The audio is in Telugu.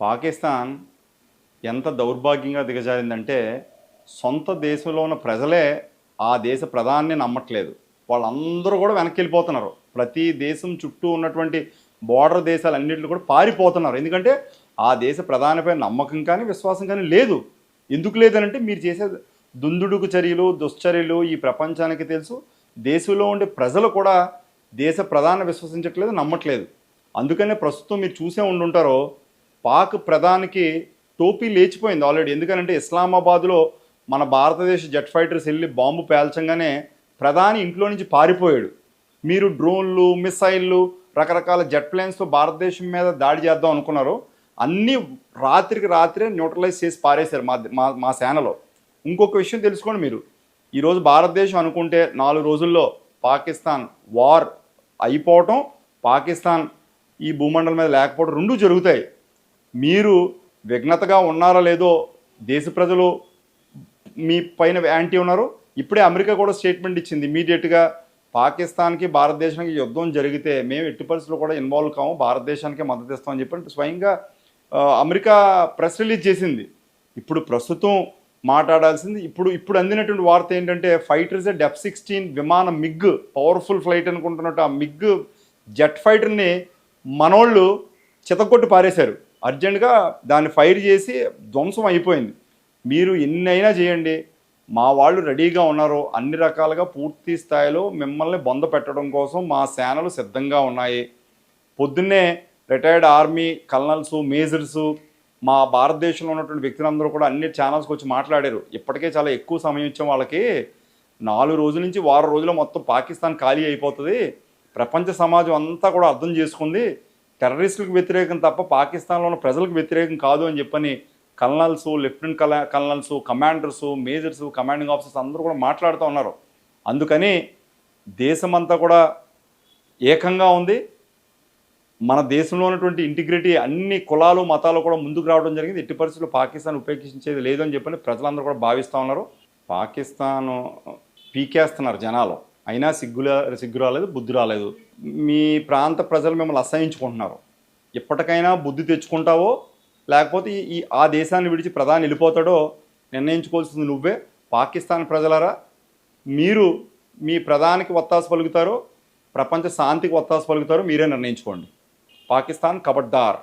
పాకిస్తాన్ ఎంత దౌర్భాగ్యంగా దిగజారిందంటే సొంత దేశంలో ఉన్న ప్రజలే ఆ దేశ ప్రధాన్ని నమ్మట్లేదు. వాళ్ళందరూ కూడా వెనక్కి వెళ్ళిపోతున్నారు ప్రతి దేశం చుట్టూ ఉన్నటువంటి బోర్డర్ దేశాలన్నింటిలో కూడా పారిపోతున్నారు. ఎందుకంటే ఆ దేశ ప్రధానిపై నమ్మకం కానీ విశ్వాసం కానీ లేదు. ఎందుకు లేదనంటే మీరు చేసే దుందుడుకు చర్యలు దుశ్చర్యలు ఈ ప్రపంచానికి తెలుసు. దేశంలో ఉండే ప్రజలు కూడా దేశ ప్రధాన విశ్వసించట్లేదు నమ్మట్లేదు. అందుకనే ప్రస్తుతం మీరు చూసే ఉండుంటారో పాక్ ప్రధానికి టోపీ లేచిపోయింది ఆల్రెడీ. ఎందుకంటే ఇస్లామాబాద్లో మన భారతదేశ జెట్ ఫైటర్స్ వెళ్ళి బాంబు పేల్చంగానే ప్రధాని ఇంట్లో నుంచి పారిపోయాడు. మీరు డ్రోన్లు మిసైళ్ళు రకరకాల జెట్ ప్లేన్స్తో భారతదేశం మీద దాడి చేద్దాం అనుకున్నారు అన్నీ రాత్రికి రాత్రే న్యూట్రలైజ్ చేసి పారేశారు మా మా మా సేనలో. ఇంకొక విషయం తెలుసుకోండి మీరు. ఈరోజు భారతదేశం అనుకుంటే నాలుగు రోజుల్లో పాకిస్తాన్ వార్ అయిపోవటం పాకిస్తాన్ ఈ భూమండలం మీద లేకపోవడం రెండు జరుగుతాయి. మీరు విఘ్నతగా ఉన్నారో లేదో దేశ ప్రజలు మీ పైన యాంటీ ఉన్నారు. ఇప్పుడే అమెరికా కూడా స్టేట్మెంట్ ఇచ్చింది ఇమీడియట్గా పాకిస్తాన్కి భారతదేశానికి యుద్ధం జరిగితే మేము ఎట్టి పరిస్థితుల్లో కూడా ఇన్వాల్వ్ కాము భారతదేశానికి మద్దతు ఇస్తామని చెప్పి స్వయంగా అమెరికా ప్రెస్ రిలీజ్ చేసింది. ఇప్పుడు ప్రస్తుతం మాట్లాడాల్సింది ఇప్పుడు ఇప్పుడు అందినటువంటి వార్త ఏంటంటే ఫైటర్స్ డెఫ్ సిక్స్టీన్ విమానం మిగ్ పవర్ఫుల్ ఫ్లైట్ అనుకుంటున్నట్టు ఆ మిగ్ జెట్ ఫైటర్ని మనోళ్ళు చితకొట్టి పారేశారు. అర్జెంటుగా దాన్ని ఫైర్ చేసి ధ్వంసం అయిపోయింది. మీరు ఎన్నైనా చేయండి. మా వాళ్ళు రెడీగా ఉన్నారో అన్ని రకాలుగా పూర్తి స్థాయిలో మిమ్మల్ని బొంద పెట్టడం కోసం మా సేనలు సిద్ధంగా ఉన్నాయి. పొద్దున్నే రిటైర్డ్ ఆర్మీ కల్నల్స్ మేజర్స్ మా భారతదేశంలో ఉన్నటువంటి వ్యక్తులందరూ కూడా అన్ని ఛానల్స్కి వచ్చి మాట్లాడారు. ఇప్పటికే చాలా ఎక్కువ సమయం ఇచ్చాం వాళ్ళకి నాలుగు రోజుల నుంచి వారం రోజుల్లో మొత్తం పాకిస్తాన్ ఖాళీ అయిపోతుంది. ప్రపంచ సమాజం అంతా కూడా అర్థం చేసుకుంది. టెర్రరిస్టులకు వ్యతిరేకం తప్ప పాకిస్తాన్లో ఉన్న ప్రజలకు వ్యతిరేకం కాదు అని చెప్పని కల్నల్స్ లెఫ్టినెంట్ కల colonels commanders majors commanding officers అందరూ కూడా మాట్లాడుతూ ఉన్నారు. అందుకని దేశమంతా కూడా ఏకంగా ఉంది. మన దేశంలో ఉన్నటువంటి ఇంటిగ్రిటీ అన్ని కులాలు మతాలు కూడా ముందుకు రావడం జరిగింది. ఎట్టి పరిస్థితుల్లో పాకిస్తాన్ ఉపేక్షించేది లేదని చెప్పని ప్రజలందరూ కూడా భావిస్తూ ఉన్నారు. పాకిస్తాన్ పీకేస్తున్నారు జనాలు. అయినా సిగ్గుల సిగ్గు రాలేదు బుద్ధి రాలేదు. మీ ప్రాంత ప్రజలు మిమ్మల్ని అసహించుకుంటున్నారు. ఎప్పటికైనా బుద్ధి తెచ్చుకుంటావో లేకపోతే ఈ- ఈ ఆ దేశాన్ని విడిచి ప్రధాని వెళ్ళిపోతాడో నిర్ణయించుకోవాల్సింది నువ్వే. పాకిస్తాన్ ప్రజలరా మీరు మీ ప్రధానికి ఒత్తాసు పలుకుతారో ప్రపంచ శాంతికి ఒత్తాసు పలుకుతారో మీరే నిర్ణయించుకోండి. పాకిస్తాన్ కబడ్దార్.